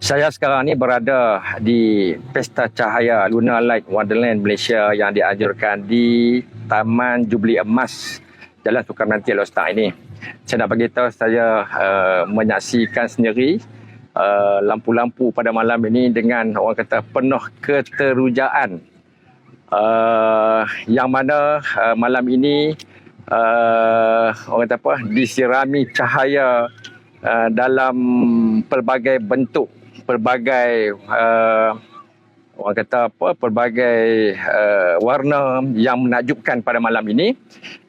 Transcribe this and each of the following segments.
Saya sekarang ni berada di Pesta Cahaya Lunar Light Wonderland Malaysia yang dianjurkan di Taman Jubli Emas Jalan Sukarnanti Lostak ini. Saya nak beritahu saya uh, menyaksikan sendiri uh, lampu-lampu pada malam ini dengan orang kata penuh keterujaan. Uh, yang mana uh, malam ini uh, orang kata apa disirami cahaya uh, dalam pelbagai bentuk pelbagai uh, orang kata apa pelbagai uh, warna yang menakjubkan pada malam ini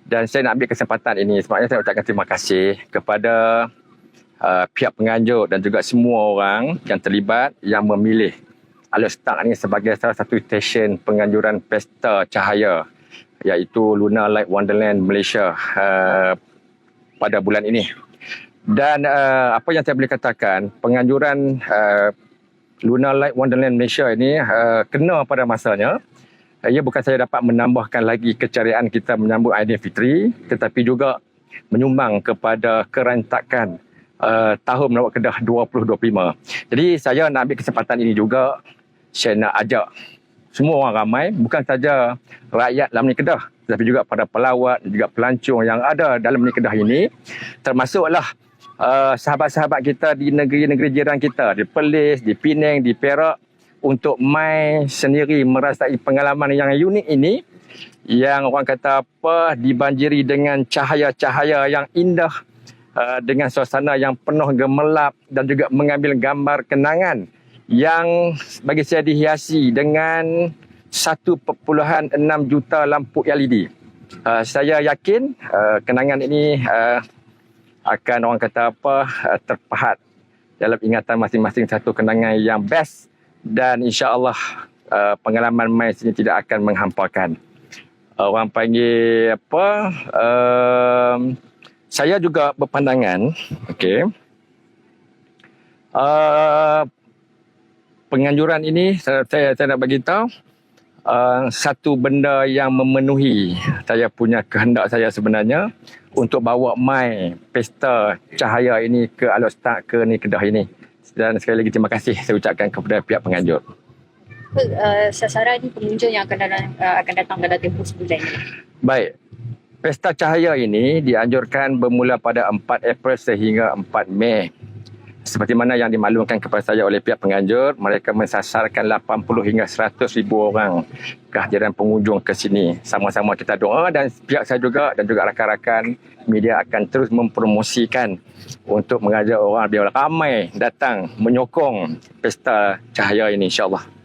dan saya nak ambil kesempatan ini sebabnya saya ucapkan terima kasih kepada uh, pihak penganjur dan juga semua orang yang terlibat yang memilih Alostak ini sebagai salah satu stesen penganjuran pesta cahaya iaitu Lunar Light Wonderland Malaysia uh, pada bulan ini. Dan uh, apa yang saya boleh katakan, penganjuran uh, Lunar Light Wonderland Malaysia ini uh, kena pada masanya. Uh, ia bukan saja dapat menambahkan lagi keceriaan kita menyambut Aidilfitri, tetapi juga menyumbang kepada kerantakan uh, tahun melawat Kedah 2025. Jadi saya nak ambil kesempatan ini juga, saya nak ajak semua orang ramai, bukan saja rakyat dalam ni Kedah, tetapi juga pada pelawat juga pelancong yang ada dalam ni Kedah ini, termasuklah uh, sahabat-sahabat kita di negeri-negeri jiran kita, di Perlis, di Penang, di Perak untuk mai sendiri merasai pengalaman yang unik ini yang orang kata apa dibanjiri dengan cahaya-cahaya yang indah uh, dengan suasana yang penuh gemerlap dan juga mengambil gambar kenangan yang bagi saya dihiasi dengan 1.6 juta lampu LED. Uh, saya yakin uh, kenangan ini uh, akan orang kata apa uh, terpahat dalam ingatan masing-masing satu kenangan yang best dan insya-Allah uh, pengalaman mai sini tidak akan menghampakan. Uh, orang panggil apa? Uh, saya juga berpandangan, okey. Uh, penganjuran ini saya saya, saya nak bagi tahu uh, satu benda yang memenuhi saya punya kehendak saya sebenarnya untuk bawa mai pesta cahaya ini ke Alostak ke ni Kedah ini. Dan sekali lagi terima kasih saya ucapkan kepada pihak penganjur. Uh, sasaran pengunjung yang akan datang, uh, akan datang dalam tempoh sebulan ini. Baik. Pesta cahaya ini dianjurkan bermula pada 4 April sehingga 4 Mei seperti mana yang dimaklumkan kepada saya oleh pihak penganjur, mereka mensasarkan 80 hingga 100 ribu orang kehadiran pengunjung ke sini. Sama-sama kita doa dan pihak saya juga dan juga rakan-rakan media akan terus mempromosikan untuk mengajak orang biar ramai datang menyokong pesta cahaya ini insyaAllah.